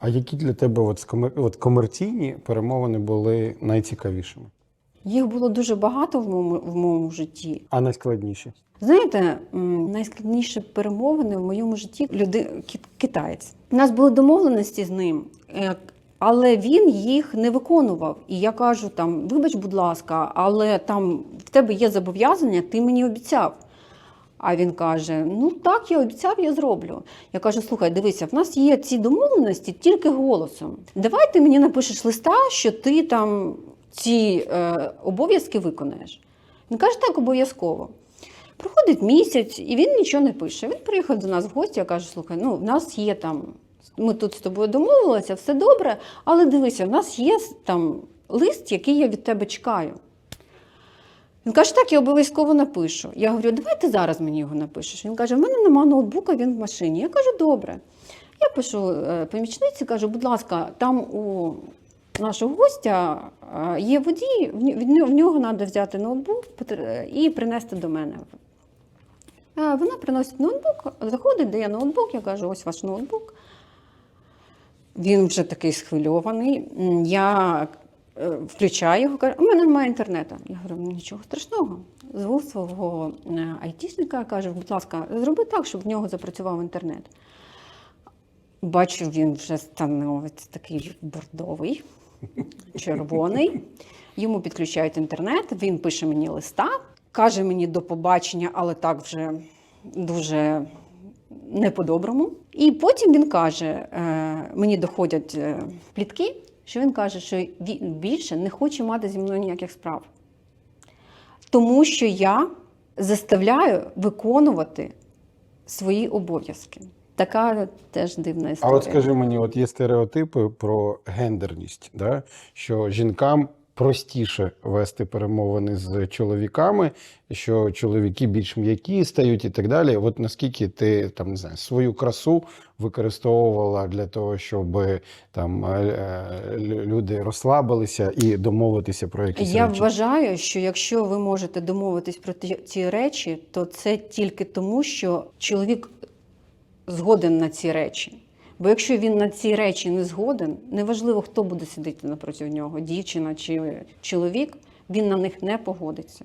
А які для тебе от, от комерційні перемовини були найцікавішими, Їх було дуже багато в моєму, в моєму житті. а найскладніші? Знаєте, найскладніші перемовини в моєму житті люди ки- китаєць. У нас були домовленості з ним, але він їх не виконував. І я кажу: там, вибач, будь ласка, але там в тебе є зобов'язання, ти мені обіцяв. А він каже: Ну так, я обіцяв, я зроблю. Я кажу: слухай, дивися, в нас є ці домовленості тільки голосом. Давай ти мені напишеш листа, що ти там ці е, обов'язки виконаєш. Він каже, так, обов'язково. Проходить місяць, і він нічого не пише. Він приїхав до нас в гості, я кажу: слухай, ну в нас є там, ми тут з тобою домовилися, все добре, але дивися, в нас є там лист, який я від тебе чекаю. Він каже, так, я обов'язково напишу. Я говорю, давай ти зараз мені його напишеш. Він каже, в мене нема ноутбука, він в машині. Я кажу, добре. Я пишу е, помічниці, кажу, будь ласка, там у нашого гостя е, є водій, в нього- треба взяти ноутбук і принести до мене. Е, Вона приносить ноутбук, заходить, дає ноутбук, я кажу, ось ваш ноутбук. Він вже такий схвильований. Я е, включаю його, кажу, у мене немає інтернету. Я говорю, «Ну, нічого страшного. Зву свого е, айтішника, кажу, будь ласка, зроби так, щоб в нього запрацював інтернет. Бачу, він вже становиться такий бордовий, червоний. Йому підключають інтернет, він пише мені листа, каже мені до побачення, але так вже дуже не по-доброму. І потім він каже: е, мені доходять е, плітки, що він каже, що він більше не хоче мати зі мною ніяких справ. Тому що я заставляю виконувати свої обов'язки. Така теж дивна історія. А от скажи мені, от є стереотипи про гендерність, да? що жінкам простіше вести перемовини з чоловіками, що чоловіки більш м'які стають і так далі. От наскільки ти там не знаю, свою красу використовувала для того, щоб там е, е, лю- люди розслабилися і домовитися про якісь Я речі? вважаю, що якщо ви можете домовитись про ті- ці речі, то це тільки тому, що чоловік згоден на ці речі. Бо якщо він на ці речі не згоден, неважливо, хто буде сидіти напроти нього, дівчина чи чоловік, він на них не погодиться.